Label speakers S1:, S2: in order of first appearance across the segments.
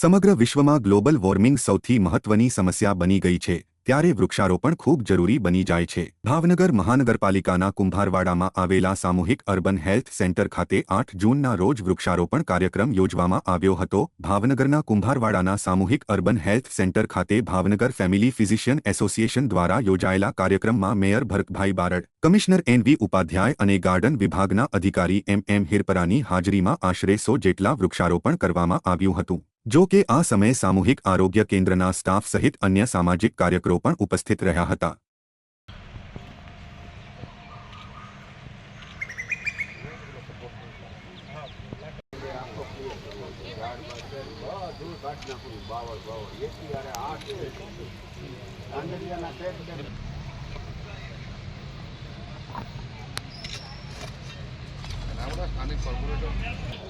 S1: સમગ્ર વિશ્વમાં global warming સૌથી મહત્વની સમસ્યા બની ગઈ છે, ત્યારે વૃક્ષારોપણ ખૂબ જરૂરી બની જાય છે. ભાવનગર મહાનગરપાલિકાના કુંભારવાડામાં આવેલા સામૂહિક અર્બન હેલ્થ સેન્ટર ખાતે આઠ જૂનના રોજ વૃક્ષારોપણ કાર્યક્રમ યોજવામાં આવ્યો હતો. ભાવનગરના કુંભારવાડાના સામૂહિક અર્બન હેલ્થ સેન્ટર ખાતે ભાવનગર ફેમિલી ફિઝિશિયન એસોસિએશન દ્વારા યોજાયેલા કાર્યક્રમમાં mayor Bharatbhai Barad, commissioner NV Upadhyay અને ગાર્ડન વિભાગના અધિકારી એમ એમ હિરપરાની હાજરીમાં આશરે સો જેટલા વૃક્ષારોપણ કરવામાં આવ્યું હતું. જો કે આ સમયે સામૂહિક આરોગ્ય કેન્દ્રના સ્ટાફ સહિત અન્ય સામાજિક કાર્યકરો પણ ઉપસ્થિત રહ્યા હતા
S2: બોલ શીખી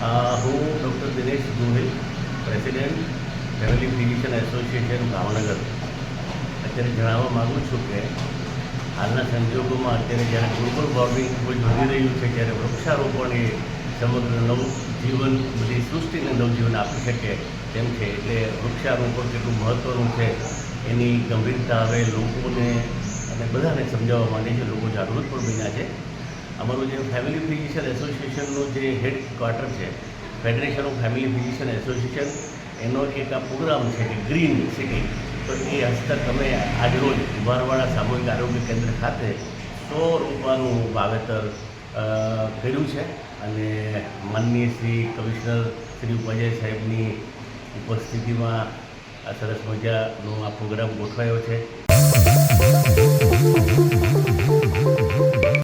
S3: હું doctor Dinesh Gohil, president, family physician association, Bhavnagar. અત્યારે જણાવવા માગું છું કે, હાલના સંજોગોમાં અત્યારે જ્યારે ગ્લોબલ વોર્મિંગ ખૂબ જ વધી રહ્યું છે, ત્યારે વૃક્ષારોપણ એ સમગ્ર નવું જીવન બધી સૃષ્ટિને નવજીવન આપી શકે તેમ છે, એટલે વૃક્ષારોપણ કેટલું મહત્ત્વનું છે, એની ગંભીરતા હવે લોકોને અને બધાને સમજાવવા માટે છે લોકો જાગૃત પણ બન્યા છે. અમારું જે ફેમિલી ફિઝિશિયન એસોસિએશનનું જે હેડ ક્વાર્ટર છે federation of family physician association એનો એક આ પ્રોગ્રામ છે કે ગ્રીન સિટી તો એ હસ્તક અમે આજરોજ કુંભારવાડા સામૂહિક આરોગ્ય કેન્દ્ર ખાતે સો રોપાનું વાવેતર કર્યું છે. અને માનનીય શ્રી કમિશનર શ્રી ઉપાધ્યાય સાહેબની ઉપસ્થિતિમાં આ સરસ મજાનો આ પ્રોગ્રામ ગોઠવાયો છે.